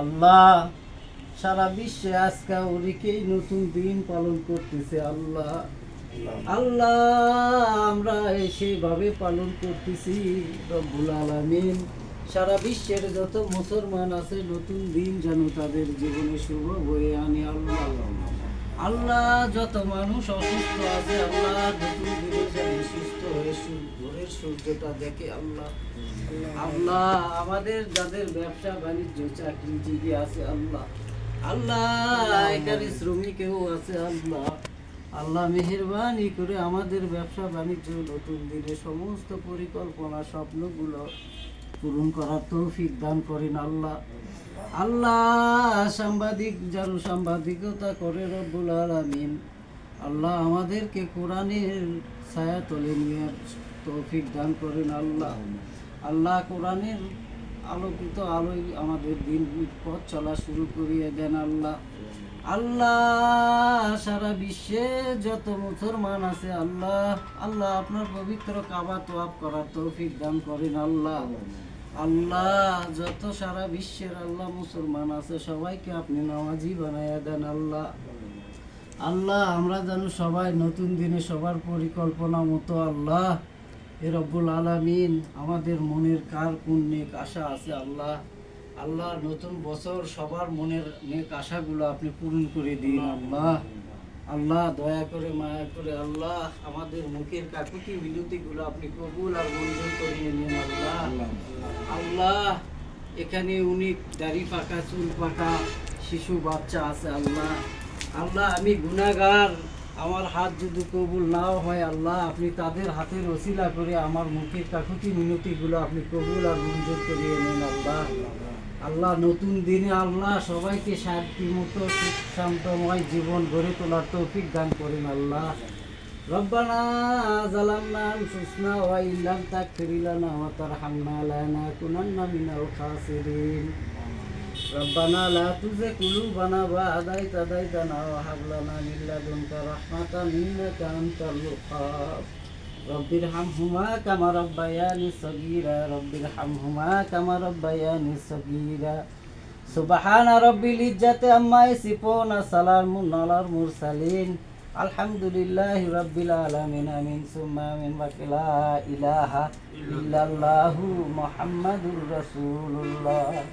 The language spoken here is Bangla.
আল্লাহ, সারা বিশ্বে আজকে ওরিকেই নতুন দিন পালন করতেছে আল্লাহ। আল্লাহ, আমরা সেভাবে পালন করতেছি, রব্বুল আলমিন। সারা বিশ্বের যত মুসলমান আছে, নতুন দিন যেন তাদের জীবনে শুভ হয়ে আনি আল্লাহ আল্লাহ। যত মানুষ অসুস্থ আছে, আল্লাহ সুস্থ হয়ে সূর্যটা দেখে আল্লাহ। আল্লাহ আমাদের যাদের ব্যবসা, বাণিজ্য চাকরিজীবী আছে আল্লাহ। আল্লাহ এখানে শ্রমিকেও আছে আল্লাহ। আল্লাহ মেহেরবানি করে আমাদের ব্যবসা, বাণিজ্য, নতুন দিনে সমস্ত পরিকল্পনা, স্বপ্নগুলো পূরণ করার তৌফিক দান করেন আল্লাহ। আল্লাহ সাংবাদিক যারা সাংবাদিকতা করে রব্বুল আলামিন। আল্লাহ আমাদেরকে কোরআনের ছায়া তলে নিয়ে তৌফিক দান করেন আল্লাহ। আল্লাহ কোরআনের আলোকিত আলোয় আমাদের দিন পথ চলা শুরু করিয়ে দেন আল্লাহ। আল্লাহ সারা বিশ্বে যত মুসলমান আছে আল্লাহ আল্লাহ আপনার পবিত্র কাবা তোয়াব করার তৌফিক দান করেন আল্লাহ। আল্লাহ, যত সারা বিশ্বের আল্লাহ মুসলমান আছে, সবাইকে আপনি নামাজি বানাইয়া দেন আল্লাহ। আল্লাহ, আমরা যেন সবাই নতুন দিনে সবার পরিকল্পনা মতো আল্লাহ। এ রব্বুল আলামিন, আমাদের মনের কার কোন নেক আশা আছে আল্লাহ? আল্লাহ নতুন বছর সবার মনের নেক আশাগুলো আপনি পূরণ করে দিন আল্লাহ। আল্লাহ, দয়া করে, মায়া করে, আল্লাহ, আমাদের মুখের কাকুতি মিনতিগুলো আপনি কবুল আর মঞ্জুর করিয়ে নিন আল্লাহ, এখানে উনি দাড়ি পাকা, চুল পাকা, শিশু, বাচ্চা আছে আল্লাহ। আল্লাহ, আমি গুনাগার আমার হাত যদি কবুল নাও হয় আল্লাহ, আপনি তাদের হাতের ওসিলা করে আমার মুখের কাকুতি মিনতিগুলো আপনি কবুল আর মঞ্জুর করিয়ে নিন আল্লাহ। আল্লাহ, নতুন দিনে আল্লাহ, সবাইকে শান্তি সুখ শান্তময় জীবন গড়ে তোলার তৌফিক দান করেন আল্লাহ। ربنا ظلمنا أنفسنا وإن لم تغفر لنا وترحمنا لنكونن من الخاسرين ربنا لا تزغ قلوبنا بعد إذ هديتنا وهب لنا من لدنك رحمة إنك أنت الوهاب رب ارحمهما كما ربياني صغيرا رب ارحمهما كما ربياني صغيرا سبحان رب العزة عما يصفون سلام على المرسلين الحمد لله رب العالمين من ثم من بعد لا إله إلا الله محمد رسول الله.